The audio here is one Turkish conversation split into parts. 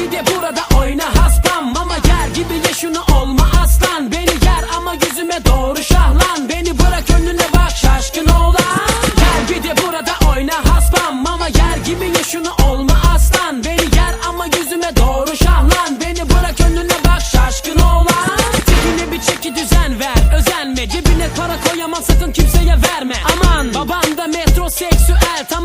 Bir de burada oyna haspam Mama yer gibi ye şunu olma aslan. Beni yer ama yüzüme doğru şahlan. Beni bırak önüne bak şaşkın oğlan. Gel bir de burada oyna haspam Mama yer gibi ye şunu olma aslan. Beni yer ama yüzüme doğru şahlan. Beni bırak önüne bak şaşkın oğlan. Tipine bir çeki düzen ver özenme. Cebine para koyamam sakın kimseye verme. Aman baban da metroseksüel tamam.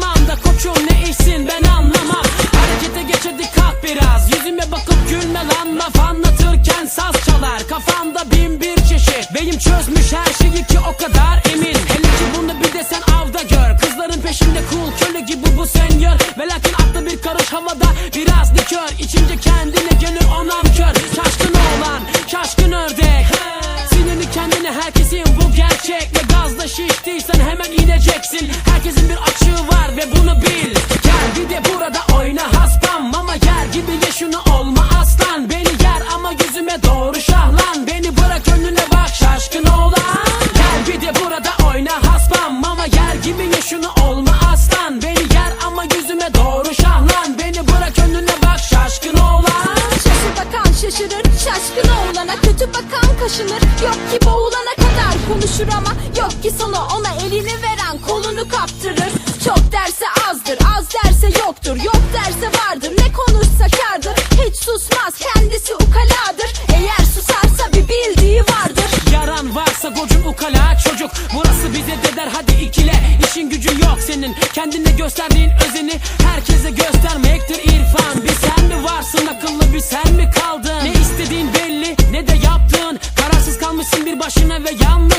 Beyim çözmüş her şeyi ki o kadar emin. Hele ki bunu bir de sen avda gör. Kızların peşinde cool köle gibi bu senyor Ve lakin aklı bir karış havada biraz likör İçince kendine şaşırır. Şaşkın oğlana kötü bakan kaşınır. Yok ki boğulana kadar konuşur ama Yok ki sana ona elini veren kolunu kaptırır. Çok derse azdır az derse yoktur. Yok derse vardır ne konuşsa kardır. Hiç susmaz kendisi ukaladır. Eğer susarsa bir bildiği vardır. Yaran varsa gocun ukala çocuk. Burası bize deder hadi ikile. İşin gücün yok senin. Kendine gösterdiğin özeni Herkese göstermektir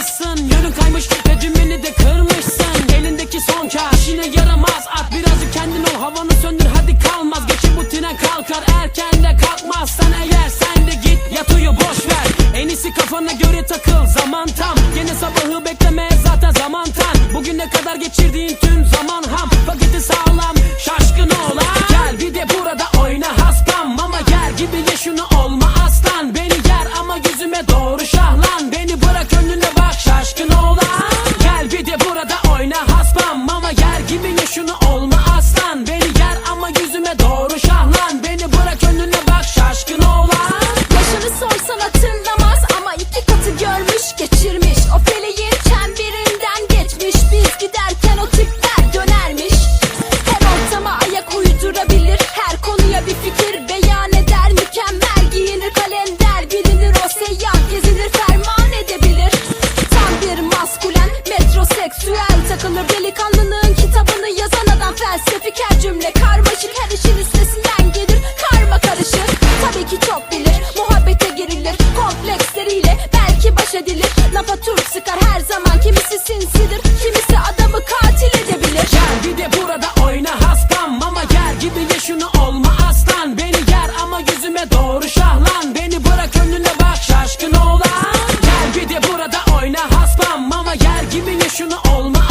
yalnızsın Yönün kaymış ve dümeni de kırmışsın. Elindeki son kağıt işine yaramaz. At birazcık kendin ol havanı söndür hadi kalmaz. Geçin bu tren kalkar erken de kalkmazsan eğer sen de git yat boş ver. En iyisi kafana göre takıl zaman tam patisidir Kimisi adamı katil edebilir. Gel bir de burada oyna hastam Mama gel gibi ye şunu olma aslan. Beni yer ama yüzüme doğru şahlan. Beni bırak önüne bak şaşkın oğlan. Gel bir de burada oyna hastam Mama gel gibi ye şunu olma